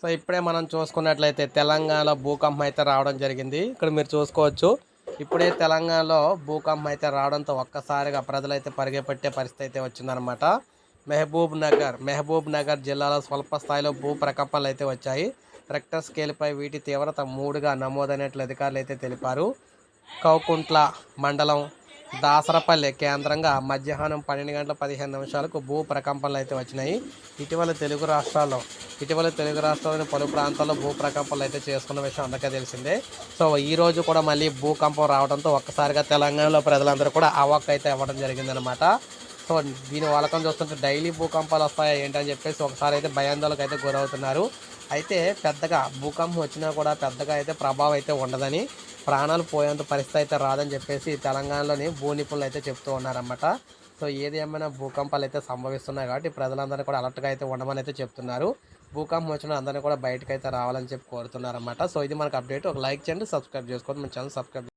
So ఇప్పుడే మనం చూసుకున్నట్లయితే తెలంగాణలో భూకంపం అయితే రావడం జరిగింది. ఇక్కడ మీరు చూసుకోవచ్చు ఇప్పుడే తెలంగాణలో భూకంపం అయితే రావడంతో ఒక్కసారిగా ప్రజలైతే పరిగెపెట్టే పరిస్థితి అయితే వచ్చిందనమాట మెహబూబ్ నగర్ మెహబూబ్ నగర్ జిల్లాలో స్వల్ప స్థాయిలో భూ ప్రకంపాలు అయితే వచ్చాయి. రెక్టర్ స్కేల్పై వీటి తీవ్రత మూడుగా నమోదైనట్లు అధికారులు అయితే తెలిపారు. కౌకుంట్ల మండలం దాసరపల్లి కేంద్రంగా మధ్యాహ్నం పన్నెండు గంటల పదిహేను నిమిషాలకు భూ ప్రకంపనలు అయితే వచ్చినాయి. ఇటీవల తెలుగు రాష్ట్రాల్లో ఇటీవల తెలుగు రాష్ట్రాల్లోని పలు ప్రాంతాల్లో భూ ప్రకంపనలు అయితే చేసుకున్న విషయం అందరికీ తెలిసిందే. సో ఈ రోజు కూడా మళ్ళీ భూకంపం రావడంతో ఒక్కసారిగా తెలంగాణలో ప్రజలందరూ కూడా అవాక్ అయితే అవ్వడం జరిగిందనమాట సో దీని వాళ్ళకం చూస్తుంటే డైలీ భూకంపాలు వస్తాయా ఏంటని చెప్పేసి ఒకసారి అయితే భయాందోళనకు అయితే గురవుతున్నారు. అయితే పెద్దగా భూకంపం వచ్చినా కూడా పెద్దగా అయితే ప్రభావం అయితే ఉండదని ప్రాణాలు పోయేంత పరిస్థితి అయితే రాదని చెప్పేసి తెలంగాణలోని భూ నిపుణులు అయితే చెప్తూ ఉన్నారన్నమాట. సో ఏది ఏమైనా భూకంపాలు అయితే సంభవిస్తున్నాయి కాబట్టి ప్రజలందరూ కూడా అలర్ట్గా అయితే ఉండమని అయితే చెప్తున్నారు. భూకంపం వచ్చిన అందరినీ కూడా బయటకు అయితే రావాలని చెప్పి కోరుతున్నారన్నమాట. సో ఇది మనకు అప్డేట్. ఒక లైక్ చేయండి సబ్స్క్రైబ్ చేసుకోండి మన ఛానల్ సబ్స్క్రైబ్